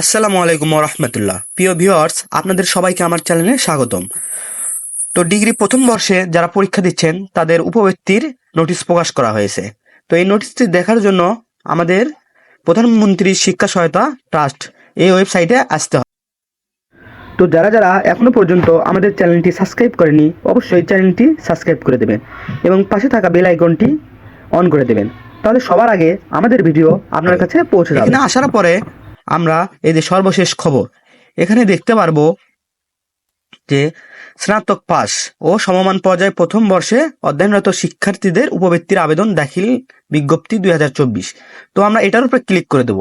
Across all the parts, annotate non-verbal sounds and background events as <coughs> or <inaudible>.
আসসালামু আলাইকুম রহমতুল্লাহ। প্রিয় ভিউয়ার্স, আপনাদের সবাইকে আমার চ্যানেলে স্বাগতম। তো ডিগ্রি প্রথম বর্ষে যারা পরীক্ষা দিচ্ছেন, তাদের উপবৃত্তির নোটিশ প্রকাশ করা হয়েছে। তো এই নোটিশটি দেখার জন্য আমাদের প্রধানমন্ত্রী শিক্ষা সহায়তা ট্রাস্ট এই ওয়েবসাইটে আসতে হবে। তো যারা যারা এখনও পর্যন্ত আমাদের চ্যানেলটি সাবস্ক্রাইব করেনি, অবশ্যই চ্যানেলটি সাবস্ক্রাইব করে দেবেন এবং পাশে থাকা বেল আইকনটি অন করে দেবেন। তাহলে সবার আগে আমাদের ভিডিও আপনার কাছে পৌঁছে যাবে। আসার পরে আমরা যে সর্বশেষ খবর। এখানে দেখতে পারব যে স্নাতক পাস ও সমমান পর্যায়ে প্রথম বর্ষে অধ্যয়নরত শিক্ষার্থীদের উপবৃত্তির আবেদন দাখিল বিজ্ঞপ্তি দুই হাজার চব্বিশ। তো আমরা এটার উপরে ক্লিক করে দেব।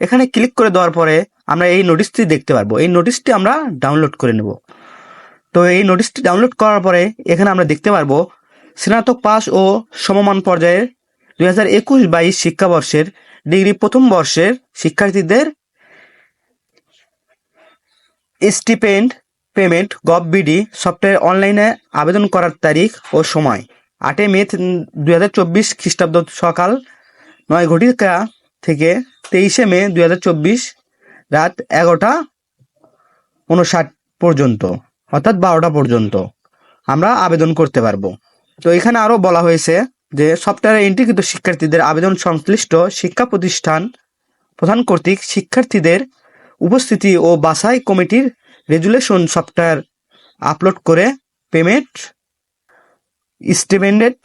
এখানে ক্লিক করে দেওয়ার পরে আমরা এই নোটিশটি দেখতে পারব। এই নোটিশটি আমরা ডাউনলোড করে নেব। তো এই নোটিশটি ডাউনলোড করার পরে এখানে আমরা দেখতে পারব, স্নাতক পাস ও সমমান পর্যায়ে দুই হাজার একুশ বাইশ শিক্ষাবর্ষের ডিগ্রি প্রথম বর্ষের শিক্ষার্থীদের stipend payment gov BD software অনলাইনে আবেদন করার তারিখ ও সময়। আটই মে দুই হাজার চব্বিশ খ্রিস্টাব্দ সকাল নয় ঘটিকা থেকে তেইশে মে দুই হাজার চব্বিশ রাত এগারোটা উনষাট পর্যন্ত, অর্থাৎ বারোটা পর্যন্ত আমরা আবেদন করতে পারব। তো এখানে আরও বলা হয়েছে যে সফটওয়্যারে এন্ট্রিকৃত শিক্ষার্থীদের আবেদন সংশ্লিষ্ট শিক্ষা প্রতিষ্ঠান প্রধান কর্তৃক শিক্ষার্থীদের উপস্থিতি ও বাছাই কমিটির রেজুলেশন সফটওয়্যার আপলোড করে পেমেন্ট স্টেমেন্ডেড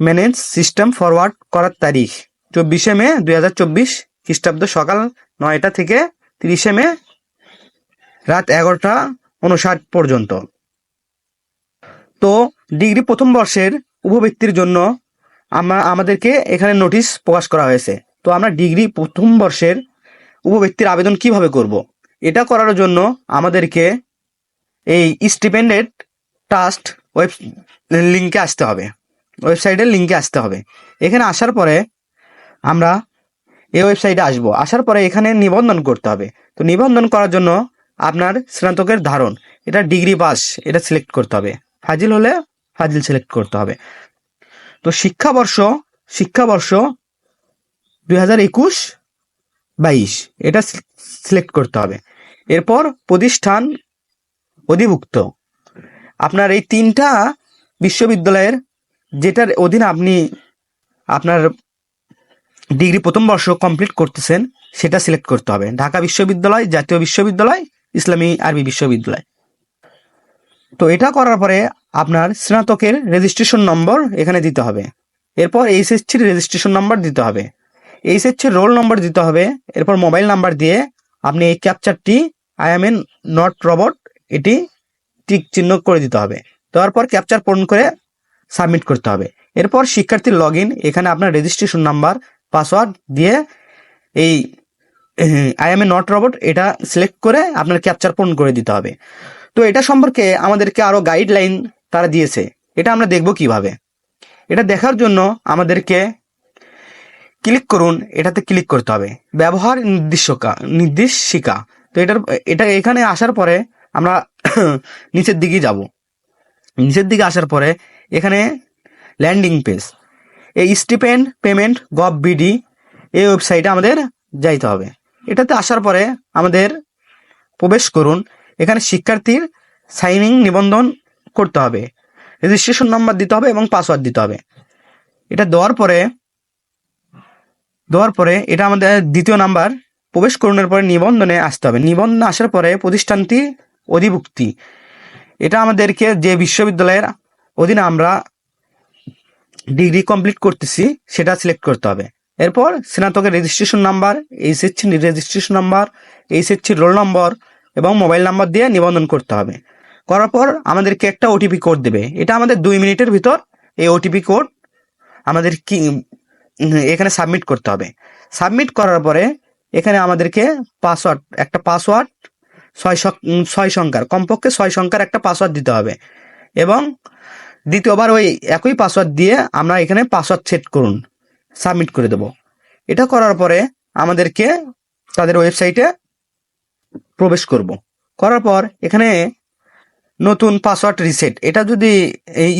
ম্যানেজ সিস্টেম ফরওয়ার্ড করার তারিখ, চব্বিশে মে দুই হাজার চব্বিশ খ্রিস্টাব্দ সকাল নয়টা থেকে তিরিশে মে রাত এগারোটা উনষাট পর্যন্ত। তো ডিগ্রি প্রথম বর্ষের উপবৃত্তির জন্য আমরা, আমাদেরকে এখানে নোটিশ প্রকাশ করা হয়েছে। তো আমরা ডিগ্রি প্রথম বর্ষের উপবৃত্তির আবেদন কীভাবে করব। এটা করার জন্য আমাদেরকে এই স্টিপেন্ডেড ট্রাস্ট ওয়েব লিঙ্কে আসতে হবে। ওয়েবসাইটের লিঙ্কে আসতে হবে। এখানে আসার পরে আমরা এই ওয়েবসাইটে আসব। আসার পরে এখানে নিবন্ধন করতে হবে। তো নিবন্ধন করার জন্য আপনার স্নাতকের ধারণ। এটা ডিগ্রি পাস এটা সিলেক্ট করতে হবে। ফাজিল হলে ফাজিল সিলেক্ট করতে হবে। তো শিক্ষাবর্ষ শিক্ষাবর্ষ দুই হাজার একুশ বাইশ, এটা সিলেক্ট করতে হবে। এরপর প্রতিষ্ঠান অধিভুক্ত। আপনার এই তিনটা বিশ্ববিদ্যালয়ের যেটার অধীনে আপনি আপনার ডিগ্রি প্রথম বর্ষ কমপ্লিট করতেছেন, সেটা সিলেক্ট করতে হবে। ঢাকা বিশ্ববিদ্যালয়, জাতীয় বিশ্ববিদ্যালয়, ইসলামী আরবি বিশ্ববিদ্যালয়। তো এটা করার পরে আপনার স্নাতকের রেজিস্ট্রেশন নম্বর এখানে দিতে হবে। এরপর এইচএসসির রেজিস্ট্রেশন নম্বর দিতে হবে। এইচএসসির রোল নম্বর দিতে হবে। এরপর মোবাইল নাম্বার দিয়ে আপনি এই ক্যাপচারটি I am an not robot এটি টিক চিহ্ন করে দিতে হবে। দেওয়ার পর ক্যাপচার পূরণ করে সাবমিট করতে হবে। এরপর শিক্ষার্থীর লগ ইন এখানে আপনার রেজিস্ট্রেশন নাম্বার পাসওয়ার্ড দিয়ে এই I am a not robot এটা সিলেক্ট করে আপনার ক্যাপচার পূরণ করে দিতে হবে। তো এটা সম্পর্কে আমাদেরকে আরও গাইডলাইন তারা দিয়েছে। এটা আমরা দেখব কীভাবে। এটা দেখার জন্য আমাদেরকে ক্লিক করুন, এটাতে ক্লিক করতে হবে। ব্যবহার নির্দিষ্টকা নির্দেশিকা। তো এটার, এটা এখানে আসার পরে আমরা <coughs> নিচের দিকে যাব। নিচের দিকে আসার পরে এখানে ল্যান্ডিং পেজ এই স্টিপেন্ড পেমেন্ট গভ বিডি এই ওয়েবসাইটে আমাদের যাইতে হবে। এটাতে আসার পরে আমাদের প্রবেশ করুন। এখানে শিক্ষার্থীর সাইনিং নিবন্ধন করতে হবে। রেজিস্ট্রেশন নাম্বার দিতে হবে এবং পাসওয়ার্ড দিতে হবে। এটা দেওয়ার পরে দেওয়ার পরে এটা আমাদের দ্বিতীয় নাম্বার প্রবেশ করুনের পরে নিবন্ধনে আসতে হবে। নিবন্ধন আসার পরে প্রতিষ্ঠানটি অধিভুক্তি। এটা আমাদেরকে যে বিশ্ববিদ্যালয়ের অধীনে আমরা ডিগ্রি কমপ্লিট করতেছি, সেটা সিলেক্ট করতে হবে। এরপর স্নাতকের registration number, HSC registration number, HSC roll নম্বর এবং মোবাইল নাম্বার দিয়ে নিবন্ধন করতে হবে। করার পর আমাদেরকে একটা ওটিপি কোড দেবে। এটা আমাদের দুই মিনিটের ভিতর এই ওটিপি কোড আমাদের কি এখানে সাবমিট করতে হবে। সাবমিট করার পরে এখানে আমাদেরকে পাসওয়ার্ড একটা পাসওয়ার্ড ছয় ছয় সংখ্যার, কমপক্ষে ছয় সংখ্যার একটা পাসওয়ার্ড দিতে হবে। এবং দ্বিতীয়বার ওই একই পাসওয়ার্ড দিয়ে আমরা এখানে পাসওয়ার্ড সেট করুন সাবমিট করে দেব। এটা করার পরে আমাদেরকে তাদের ওয়েবসাইটে প্রবেশ করব। করার পর এখানে নতুন পাসওয়ার্ড রিসেট এটা যদি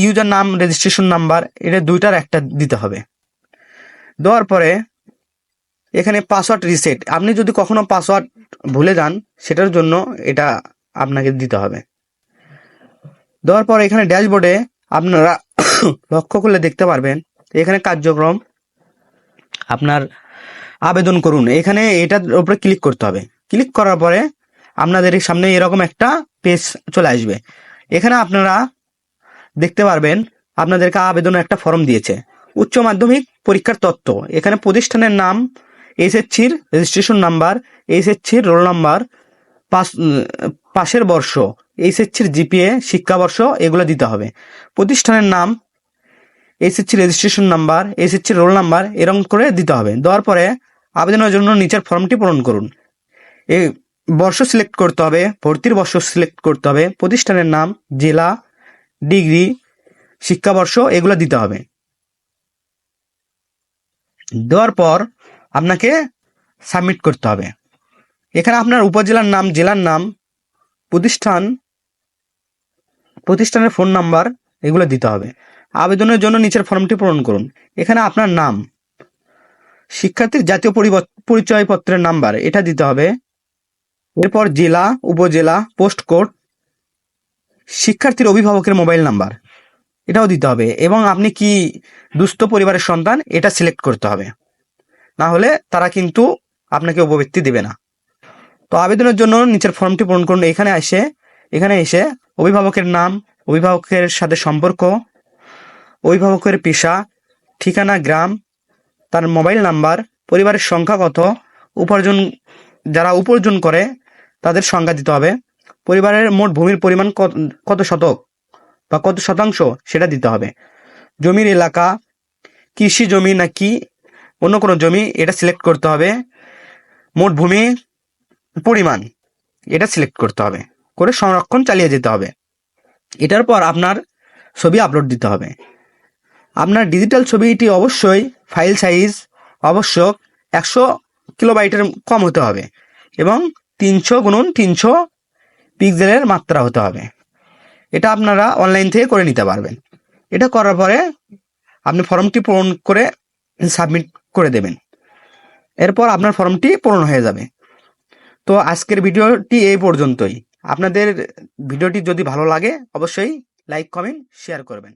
ইউজার নাম রেজিস্ট্রেশন নাম্বার এটা দুইটার একটা দিতে হবে। দেওয়ার পরে এখানে পাসওয়ার্ড রিসেট আপনি যদি কখনো পাসওয়ার্ড ভুলে যান, সেটার জন্য এটা আপনাকে দিতে হবে। দেওয়ার পর এখানে ড্যাশবোর্ডে আপনারা <coughs> লক্ষ্য করলে দেখতে পারবেন, এখানে কার্যক্রম আপনার আবেদন করুন। এখানে এটার উপরে ক্লিক করতে হবে। ক্লিক করার পরে আপনাদের সামনে এরকম একটা পেজ চলে আসবে। এখানে আপনারা দেখতে পারবেন, আপনাদেরকে আবেদনের একটা ফর্ম দিয়েছে। উচ্চ মাধ্যমিক পরীক্ষার তথ্য এখানে প্রতিষ্ঠানের নাম এসএসসির রেজিস্ট্রেশন নাম্বার এসএসসির রোল নাম্বার পাস পাশের বর্ষ এইচএসসির জিপিএ, শিক্ষাবর্ষ, এগুলো দিতে হবে। প্রতিষ্ঠানের নাম SSC registration number SSC roll number এরকম করে দিতে হবে। দেওয়ার পরে আবেদনের জন্য নিচের ফর্মটি পূরণ করুন। এই বর্ষ সিলেক্ট করতে হবে, ভর্তির বর্ষ সিলেক্ট করতে হবে, প্রতিষ্ঠানের নাম, জেলা ডিগ্রি শিক্ষাবর্ষ, এগুলো দিতে হবে। দেওয়ার পর আপনাকে সাবমিট করতে হবে। এখানে আপনার উপজেলার নাম, জেলার নাম, প্রতিষ্ঠান, প্রতিষ্ঠানের ফোন নাম্বার এগুলো দিতে হবে। আবেদনের জন্য নিচের ফর্মটি পূরণ করুন। এখানে আপনার নাম, শিক্ষার্থীর জাতীয় পরিচয়পত্রের নাম্বার এটা দিতে হবে। এরপর জেলা, উপজেলা, পোস্ট কোড, শিক্ষার্থীর অভিভাবকের মোবাইল নাম্বার। এটাও দিতে হবে। এবং আপনি কি দুস্থ পরিবারের সন্তান, এটা সিলেক্ট করতে হবে। না হলে তারা কিন্তু আপনাকে উপবৃত্তি দেবে না। তো আবেদনের জন্য নিচের ফর্মটি পূরণ করুন। এখানে এসে এখানে এসে অভিভাবকের নাম, অভিভাবকের সাথে সম্পর্ক, অভিভাবকের পেশা, ঠিকানা, গ্রাম, তার মোবাইল নাম্বার, পরিবারের সংখ্যা কত উপার্জন, যারা উপার্জন করে তাদের সংজ্ঞা দিতে হবে। পরিবারের মোট ভূমির পরিমাণ কত শতক বা কত শতাংশ সেটা দিতে হবে। জমির এলাকা, কৃষি জমি নাকি অন্য কোনো জমি, এটা সিলেক্ট করতে হবে। মোট ভূমি পরিমাণ, এটা সিলেক্ট করতে হবে। করে সংরক্ষণ চালিয়ে যেতে হবে। এটার পর আপনার ছবি আপলোড দিতে হবে। আপনার ডিজিটাল ছবিটি অবশ্যই ফাইল সাইজ আবশ্যক একশো কিলোবাইটের কম হতে হবে এবং তিনশো গুণন তিনশো পিক্সেলের মাত্রা হতে হবে। এটা আপনারা অনলাইন থেকে করে নিতে পারবেন। এটা করার পরে আপনি ফর্মটি পূরণ করে সাবমিট করে দেবেন। এরপর আপনার ফর্মটি পূরণ হয়ে যাবে। তো আজকের ভিডিওটি এই পর্যন্তই। আপনাদের ভিডিওটি যদি ভালো লাগে, অবশ্যই লাইক কমেন্ট শেয়ার করবেন।